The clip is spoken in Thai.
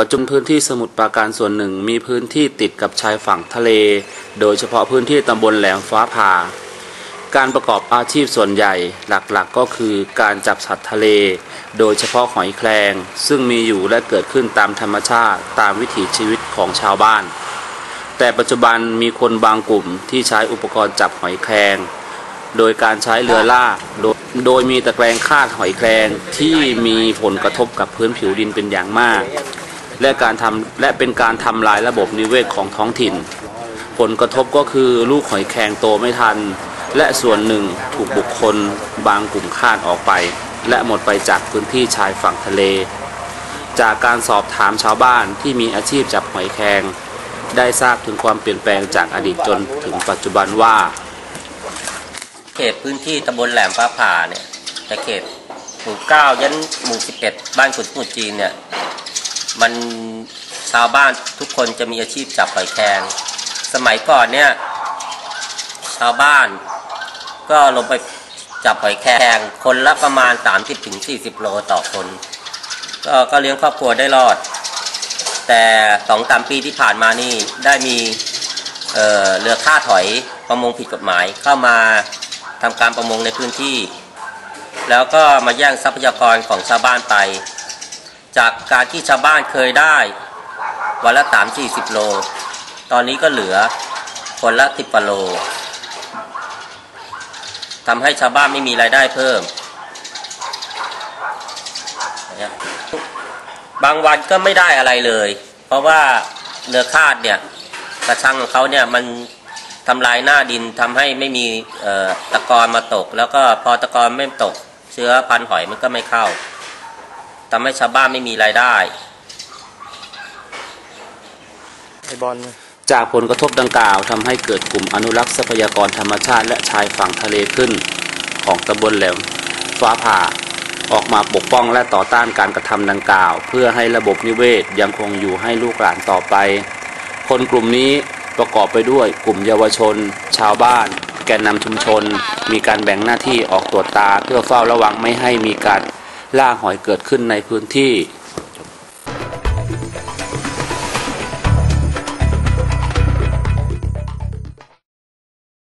ปัจจุบันพื้นที่สมุทรปราการส่วนหนึ่งมีพื้นที่ติดกับชายฝั่งทะเล โดยเฉพาะพื้นที่ตำบลแหลมฟ้าผ่า การประกอบอาชีพส่วนใหญ่หลักๆก็คือการจับสัตว์ทะเล โดยเฉพาะหอยแครงซึ่งมีอยู่และเกิดขึ้นตามธรรมชาติตามวิถีชีวิตของชาวบ้าน แต่ปัจจุบันมีคนบางกลุ่มที่ใช้อุปกรณ์จับหอยแครงโดยการใช้เรือลากโดยโดยมีตะแกรงคาดหอยแครงที่มีผลกระทบกับพื้นผิวดินเป็นอย่างมาก และการทำและเป็นการทำลายระบบนิเวศของท้องถิ่น ผลกระทบก็คือลูกหอยแครงโตไม่ทัน และส่วนหนึ่งถูกบุคคลบางกลุ่มคาดออกไป และหมดไปจากพื้นที่ชายฝั่งทะเล จากการสอบถามชาวบ้านที่มีอาชีพจับหอยแครงได้ทราบถึงความเปลี่ยนแปลงจากอดีตจนถึงปัจจุบันว่า เขตพื้นที่ตำบลแหลมฟ้าผ่าเนี่ยแต่เขตหมู่เก้ายันหมู่สิบเอ็ดบ้านขุนสมุทรจีนเนี่ย มันชาวบ้านทุกคนจะมีอาชีพจับหอยแครงสมัยก่อนเนี่ยชาวบ้านก็ลงไปจับหอยแครงคนละประมาณ 30-40ถึง40โลต่อคน ก็ก็เลี้ยงครอบครัวได้รอด แต่สองสามปีที่ผ่านมานี่ได้มีเเรือค่าถอยประมงผิดกฎหมายเข้ามาทำการประมงในพื้นที่ แล้วก็มาแย่งทรัพยากรของชาวบ้านไป จากการที่ชาวบ้านเคยได้ วันละสามสี่สิบโล ตอนนี้ก็เหลือคนละสิบโลทำให้ชาวบ้านไม่มีรายได้เพิ่ม บางวันก็ไม่ได้อะไรเลย เพราะว่าเรือคาดเนี่ยกระชังของเขาเนี่ยมันทำลายหน้าดินทำให้ไม่มีตะกอนมาตก แล้วก็พอตะกอนไม่ตกเชื้อพันหอยมันก็ไม่เข้า ทำให้ชาวบ้านไม่มีรายได้ไอบอลจากผลกระทบดังกล่าวทำให้เกิดกลุ่มอนุรักษ์ทรัพยากรธรรมชาติ และชายฝั่งทะเลขึ้น ของตำบลแหลมฟ้าผ่าออกมาปกป้องและต่อต้านการกระทำดังกล่าว เพื่อให้ระบบนิเวศยังคงอยู่ให้ลูกหลานต่อไป คนกลุ่มนี้ประกอบไปด้วยกลุ่มเยาวชน ชาวบ้าน แกนนำชุมชน มีการแบ่งหน้าที่ออกตรวจตาเพื่อเฝ้าระวังไม่ให้มีการ ล่าหอยเกิดขึ้นในพื้นที่